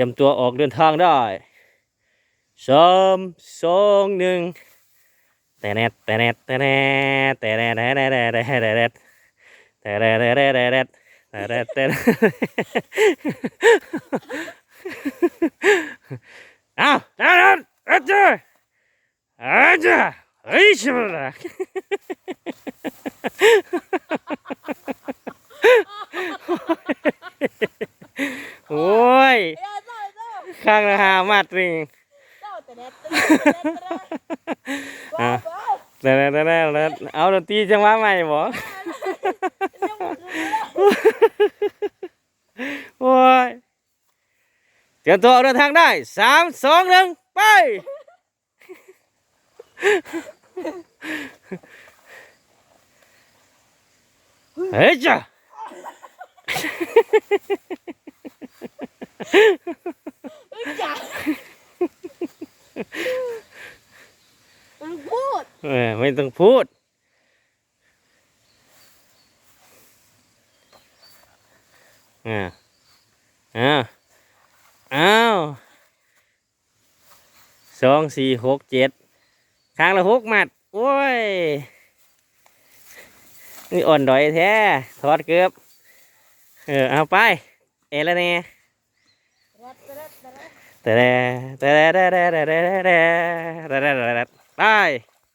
ตรียมตัวออกเดินทางได้สามสองหนึ่งแต่แนดแต่แนดแต่แนดแต่แนดแต่แนดแต่แนดแต่แนดแต่แนดแต่แนดแต่แนดแต่แนดแต่แนดแต่แนดอ้าวนั่นนั่นเอ้เจ้าเอ้เจ้าเฮ้ยชิบะโอ้ย ข้างละหามัดริงเจ้าแต่เน็ตแต่เน็ตแต่เน็ตว้าวว้าวแต่แต่แต่แต่เอาดนตรีจังหวะใหม่บ่ยังหมดเลยโอ้ยเตรียมตัวออกเดินทางได้สามสองหนึ่งไปเฮ้ยจ้ะ จ้ามันพู ด เออไม่ต้องพูด อ่า อ้าวอ้าวสองสี่หกเจ็ดข้างละหกหมัด โอ้ย นี่อ่อนดอยแท้ ทอดเกือบ เออ เอาไป เอละเน่รัดรัดรัดแต่แต่แต่แต่แต่แต่แต่แต่แต่ไป